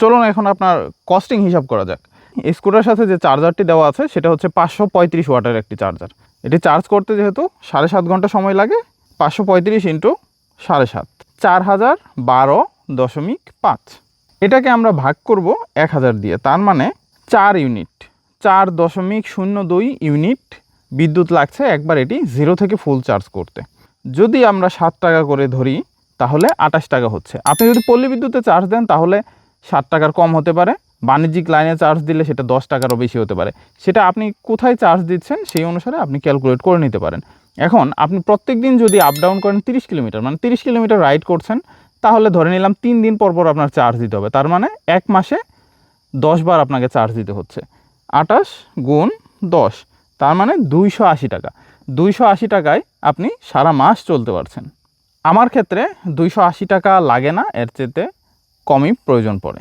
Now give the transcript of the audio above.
চলুন এখন আপনার কস্টিং হিসাব করা যাক। স্কুটার সাথে যে চার্জারটি দেওয়া আছে, সেটা হচ্ছে পাঁচশো পঁয়ত্রিশ ওয়াটের একটি চার্জার এটি চার্জ করতে যেহেতু সাড়ে সাত ঘণ্টা সময় লাগে, পাঁচশো পঁয়ত্রিশ ইন্টু সাড়ে সাত। চার হাজার বারো দশমিক পাঁচ। এটাকে আমরা ভাগ করব এক হাজার দিয়ে, তার মানে চার ইউনিট চার দশমিক শূন্য দুই ইউনিট বিদ্যুৎ লাগছে একবার এটি জিরো থেকে ফুল চার্জ করতে। যদি আমরা সাত টাকা করে ধরি, তাহলে আঠাশ টাকা হচ্ছে। আপনি যদি পল্লী বিদ্যুতে চার্জ দেন, তাহলে ষাট টাকার কম হতে পারে। বাণিজ্যিক লাইনে চার্জ দিলে সেটা দশ টাকারও বেশি হতে পারে। সেটা আপনি কোথায় চার্জ দিচ্ছেন সেই অনুসারে আপনি ক্যালকুলেট করে নিতে পারেন। এখন আপনি প্রত্যেক দিন যদি আপ ডাউন করেন তিরিশ কিলোমিটার মানে তিরিশ কিলোমিটার রাইড করছেন, তাহলে ধরে নিলাম তিন দিন পর পর আপনার চার্জ দিতে হবে। তার মানে এক মাসে দশ বার আপনাকে চার্জ দিতে হচ্ছে। আটাশ গুণ দশ, তার মানে দুইশো আশি টাকা। দুইশো আশি টাকায় আপনি সারা মাস চলতে পারছেন। আমার ক্ষেত্রে দুইশো আশি টাকা লাগে না, এর চেয়ে কমই প্রয়োজন পড়ে।